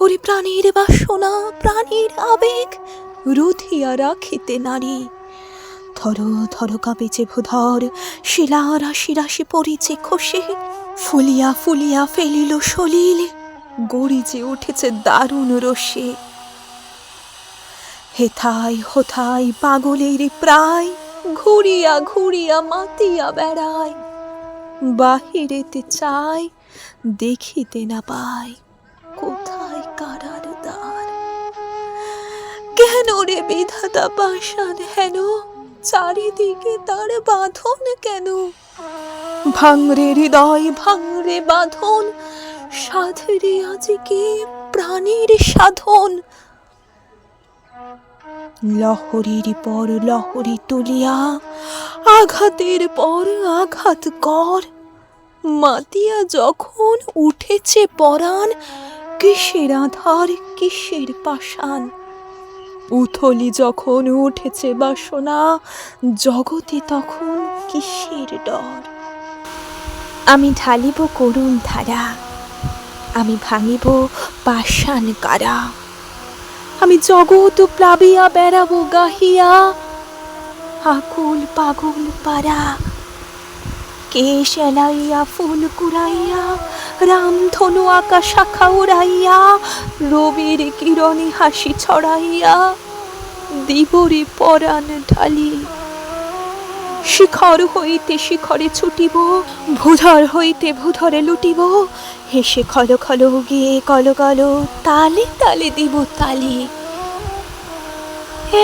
ওরে প্রাণীর বাসনা, প্রাণীর আবেগ, রুধিয়া রাখিতে নারী। থর থর কাঁপেছে ভূধর, শিলা রাশি রাশি পড়িছে খসে, ফুলিয়া ফুলিয়া ফেলিল সলিল, গড়িজে উঠেছে দারুণ রসে। হেথাই হোথাই পাগলের প্রায়, ঘুরিয়া ঘুরিয়া মাতিয়া বেড়ায়, বাহিরেতে চাই দেখিতে না পাই কোথায় কারার দ্বার কেন রে বিধাতা পাশান হেন? চারিদিকে তার বাঁধন কেন? ভাঙরে হৃদয়, ভাঙরে বাঁধন। সাধরে আজকে প্রাণীর সাধন? লহরীর পর লহরী তুলিয়া, আঘাতের পর আঘাত কর। মাতিয়া যখন উঠেছে পরাণ কিসের আধার, কিসের পাষাণ? উথলি যখন উঠেছে বাসনা, জগতে তখন কিসের ডর? আমি ঢালিব করুণ ধারা, আমি ভাঙিব পাষাণ কারা? আমি জগৎ প্লাবিয়া বেড়াবো গাহিয়া, আকুল পাগল পারা কেশ এলাইয়া ফুল কুড়াইয়া রামধনু আকাশ শাখা উড়াইয়া রবির কিরণে হাসি ছড়াইয়া, দিবরে পরাণ ঢালি শিখর হইতে শিখরে ছুটিব, ভূধর হইতে ভূধরে লুটিব। হেসে খল খল গিয়ে কল কল তালে তালে দিব তালি।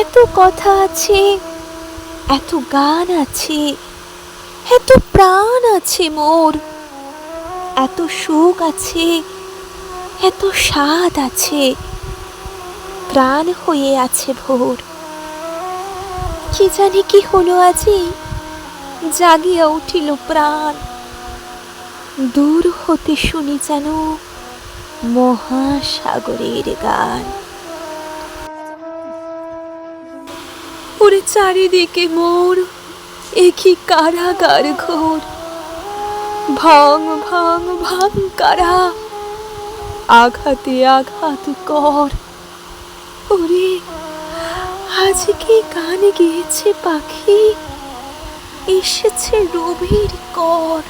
এত কথা আছে, এত গান আছে, এত প্রাণ আছে মোর। এত সুখ আছে, এত স্বাদ আছে প্রাণ হয়ে আছে ভোর। কি জানি কি হলো আজি, জাগিয়া উঠিল প্রাণ। দূর হতে শুনি যেন মহাসাগরের গান। ওরে চারিদিকে মোর একই কারাগার ঘোর। ভাঙ ভাঙ ভাঙ কারা? আঘাতে আঘাত কর। ওরে আজ কি গান গিয়েছে পাখি, এসেছে রবির কর।